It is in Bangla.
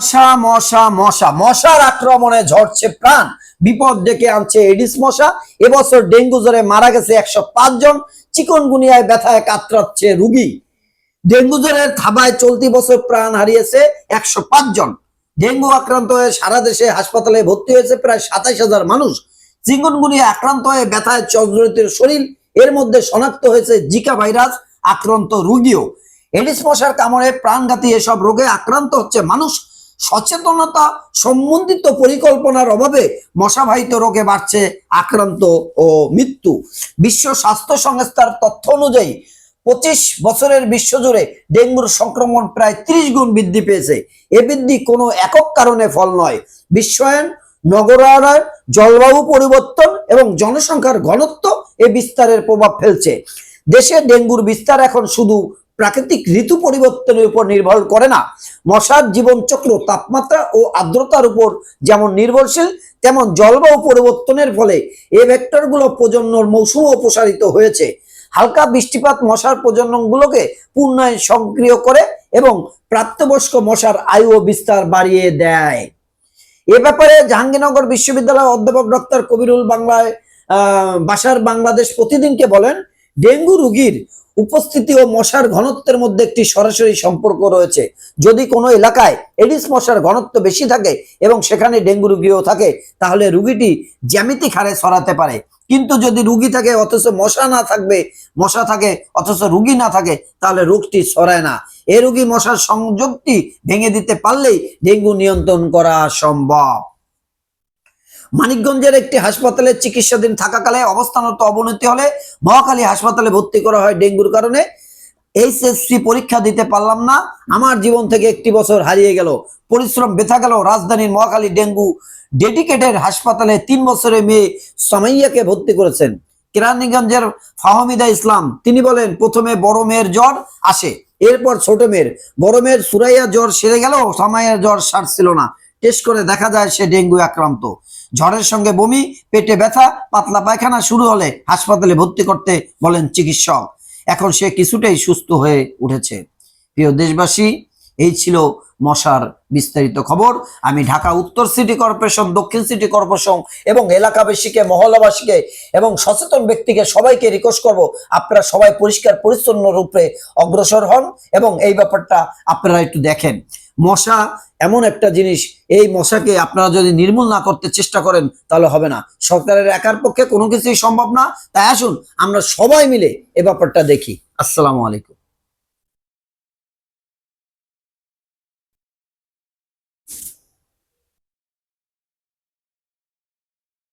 মশা মশা মশা। মশার আক্রমণে ঝরছে প্রাণ। বিপদ ডেকে আনছে এডিস মশা। এবছর ডেঙ্গু জ্বরে মারা গেছে একশো জন। চিকনগুনিয়ায় ব্যথায় কাতরাচ্ছে রুগী। ডেঙ্গু জ্বরের থাবায় চলতি বছর প্রাণ হারিয়েছে একশো জন। ডেঙ্গু আক্রান্ত হয়ে সারা দেশে হাসপাতালে ভর্তি হয়েছে প্রায় সাতাইশ হাজার মানুষ। চিকনগুনিয়া আক্রান্ত হয়ে ব্যথায় চজরিত শরীর। এর মধ্যে শনাক্ত হয়েছে জিকা ভাইরাস আক্রান্ত রুগীও। এডিস মশার কামড়ে প্রাণঘাতী এসব রোগে আক্রান্ত হচ্ছে মানুষ। সচেতনতা সম্বন্ধিত পরিকল্পনার অভাবে মশাবাহিত রোগে বাড়ছে আক্রান্ত ও মৃত্যু। বিশ্ব স্বাস্থ্য সংস্থার তথ্য অনুযায়ী পঁচিশ বছরের বিশ্বজুড়ে ডেঙ্গুর সংক্রমণ প্রায় ত্রিশ গুণ বৃদ্ধি পেয়েছে। এ বৃদ্ধি কোনো একক কারণে ফল নয়। বিশ্বায়ন নগরায়ন জলবায়ু পরিবর্তন এবং জনসংখ্যার ঘনত্ব এ বিস্তারের প্রভাব ফেলছে। দেশে ডেঙ্গুর বিস্তার এখন শুধু প্রাকৃতিক ঋতু পরিবর্তনের উপর নির্ভর করে না। মশার জীবনচক্র তাপমাত্রা ও আর্দ্রতার উপর যেমন নির্ভরশীল, তেমন জলবায়ু পরিবর্তনের ফলে এই ভেক্টরগুলো প্রজন্মর মৌসুমও প্রসারিত হয়েছে। হালকা বৃষ্টিপাত মশার প্রজননগুলোকে পুনরায় সক্রিয় করে এবং প্রাপ্তবয়স্ক মশার আয়ু ও বিস্তার বাড়িয়ে দেয়। এ ব্যাপারে জাহাঙ্গীরনগর বিশ্ববিদ্যালয়ের অধ্যাপক ডক্টর কবিরুল বাংলায় বাসার বাংলাদেশ প্রতিদিনকে বলেন ডেঙ্গু রোগীর উপস্থিতি ও মশার ঘনত্বের মধ্যে একটি সরাসরি সম্পর্ক রয়েছে। যদি কোনো এলাকায় এডিস মশার ঘনত্ব বেশি থাকে এবং সেখানে ডেঙ্গু রুগীও থাকে, তাহলে রুগীটি জ্যামিতিক হারে ছড়াতে পারে। কিন্তু যদি রুগী থাকে অথচ মশা না থাকবে, মশা থাকে অথচ রুগী না থাকে, তাহলে রোগটি ছড়ায় না। এ রুগী মশার সংযোগটি ভেঙে দিতে পারলেই ডেঙ্গু নিয়ন্ত্রণ করা সম্ভব। মানিকগঞ্জের একটি হাসপাতালে চিকিৎসাধীন থাকাকালে অবস্থানত অবনতি হলে মহাখালী হাসপাতালে ভর্তি করা হয় ডেঙ্গুর কারণে। এইচএসসি পরীক্ষা দিতে পারলাম না, আমার জীবন থেকে একটি বছর হারিয়ে গেল। পরিশ্রম বেথা গেল, রাজধানীর মহাখালী ডেঙ্গু ডেডিকেটেড হাসপাতালে তিন বছরের মেয়ে সামাইয়াকে ভর্তি করেছেন। কেরানীগঞ্জের ফাহমিদা ইসলাম, তিনি বলেন, প্রথমে বড় মেয়ের জ্বর আসে, এরপর ছোট মেয়ের। বড় মেয়ের সুরাইয়া জ্বর সেরে গেল, সামাইয়ার জ্বর সারছিল না। টেস্ট করে দেখা যায় সে ডেঙ্গু আক্রান্ত। ঝড়ের সঙ্গে বমি, পেটে ব্যথা, পাতলা পায়খানা শুরু হলে হাসপাতালে ভর্তি করতে বলেন চিকিৎসক। এখন সে কিছুটাই সুস্থ হয়ে উঠেছে। প্রিয় দেশবাসী, এই ছিল মশার বিস্তারিত খবর। আমি ঢাকা উত্তর সিটি কর্পোরেশন, দক্ষিণ সিটি কর্পোরেশন এবং এলাকাবাসীকে, মহল্লাবাসীকে এবং সচেতন ব্যক্তিকে সবাইকে রিকোয়েস্ট করব, আপনারা সবাই পরিষ্কার, পরিচ্ছন্ন রূপে অগ্রসর হন এবং এই ব্যাপারটা আপনারা একটু দেখেন। মশা এমন একটা জিনিস, এই মশাকে আপনারা যদি নির্মূল না করতে চেষ্টা করেন, তাহলে হবে না। সরকারের একার পক্ষে কোনো কিছুই সম্ভব না। তাই আসুন, আমরা সবাই মিলে এ ব্যাপারটা দেখি। আসসালামু আলাইকুম।